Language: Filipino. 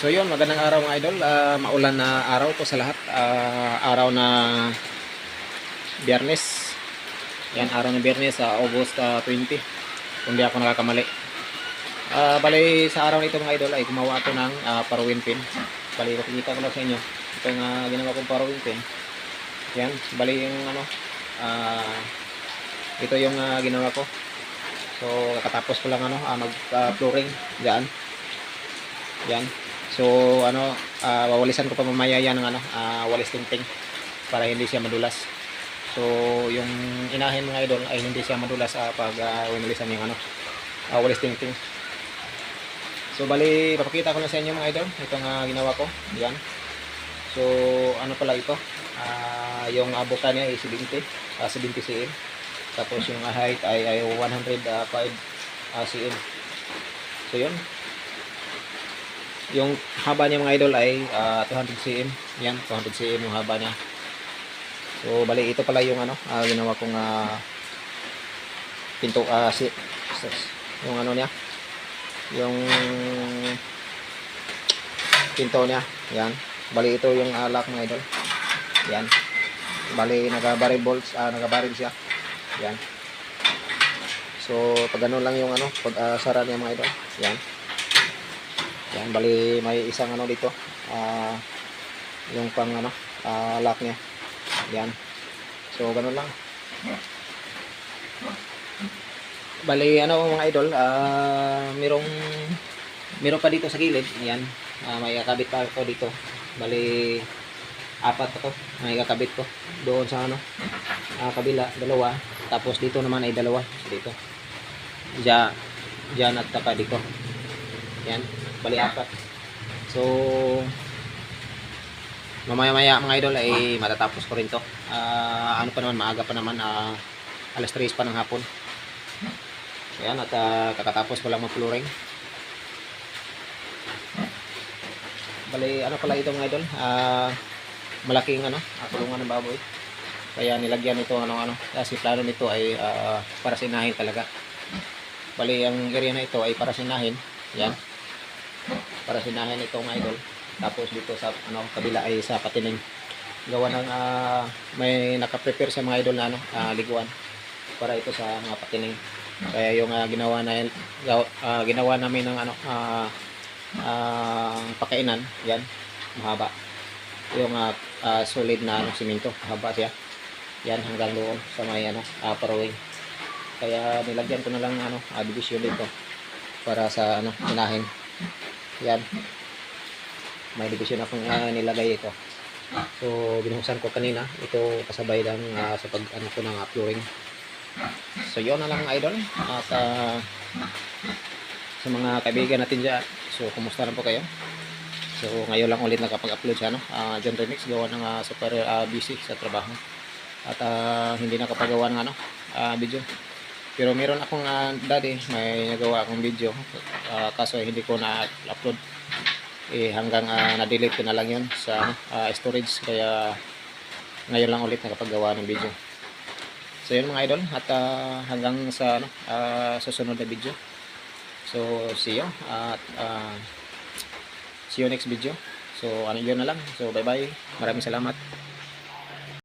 So yun, magandang araw mga idol. Ah, maulan na araw to sa lahat. Ah, araw na Biyernes. Yan, araw na Biyernes sa August ah, 20. Kung di ako nakakamali. Ah, bali sa araw nito mga idol ay gumawa ako ng ah, parawin pin. Bali, pakikita ko lang sa inyo. Ito nga ginawa kong parawin pin. Yan, bali yung ano, ah, ito yung ah, ginawa ko. So, kakatapos ko lang ano, ah, mag-flooring dyan. Yan. So, ano, ah, wawalisan ko pa mamaya yan ng ano, ah, walis tingting para hindi siya madulas. So, yung inahin mga idol ay hindi siya madulas ah, pag uh, winalisan yung ano, ah, walis tingting. So, bali, papakita ko na sa inyo mga idol. Ito nga ginawa ko. Yan. So, ano pala ito? Ah, yung abuka niya ay 70, ah, 70 cm. Tapos yung height ay, ay 105 ah, cm. So, yun. Yung haba niya mga idol ay ah, 200 cm. Yan, 200 cm yung haba niya. So, bali ito pala yung ano, ah, ginawa kong ah, pinto ah, si, yung ano niya. Yung pinto niya. Yan. Bali ito yung ah, lock mga idol. Yan. Bali nagabaril bolts, ah, nagabaril siya. Yan. So, pag ano lang yung ano, pag ah, sara niya mga idol. Yan. Yan, bali may isang ano dito. Ah, yung pang ano, ah, lock niya. Yan. So, ganun lang. Bali, ano mga idol, ah, merong meron pa dito sa gilid. Yan. Ah, may kakabit pa ako dito. Bali, apat to. May kakabit ko. Doon sa ano, ah, kabila, dalawa. Tapos dito naman ay dalawa. Dito. Diyan, diyan at saka dito. Yan. Bali, apat. So, mamaya-maya mga idol ay matatapos ko rin to. Ah, ano pa naman, maaga pa naman, ah, alas 3 pa ng hapon. Ayan, at ah, kakatapos ko lang mag-flooring. Bali, ano pala ito mga idol? Ah, malaking ano, kulungan ng baboy. Kaya nilagyan ito ano ano, kasi plano nito ay ah, para sinahin talaga. Bali, ang area na ito ay para sinahin. Yan. Para sinahin ito idol. Tapos dito sa ano kabila ay sa patining. Gawa ng ah, may naka-prepare sa mga idol na ano, ah, liguan para ito sa mga patining. Kaya yung ah, ginawa na ah, ginawa namin ng ano ah ah, pakainan, yan, mahaba. Yung ah, ah, solid na ano simento, mahaba siya. Yan hanggang doon sa may ano, ah, parawing. Kaya nilagyan ko na lang ano, ah, division dito para sa ano, inahin. Yan. May division akong ah, nilagay ito. So, binuhusan ko kanina. Ito kasabay lang ah, sa pag ano ko ng ah, flooring. So, yun na lang idol. At ah, sa mga kaibigan natin dyan. So, kumusta na po kayo? So, ngayon lang ulit nakapag-upload siya, no? Uh, John Remix, gawa ng ah, super ah, busy sa trabaho. At ah, hindi nakapagawa ng ano, ah, video. Pero meron akong uh, dati, may nagawa akong video. Ah, kaso hindi ko na-upload. Eh, hanggang ah, na-delete ko na lang yun sa ah, storage. Kaya ngayon lang ulit nakapagawa ng video. So yun mga idol at ah, hanggang sa ano, ah, susunod na video. So see you at ah, see you next video. So ano yun na lang. So bye bye. Maraming salamat.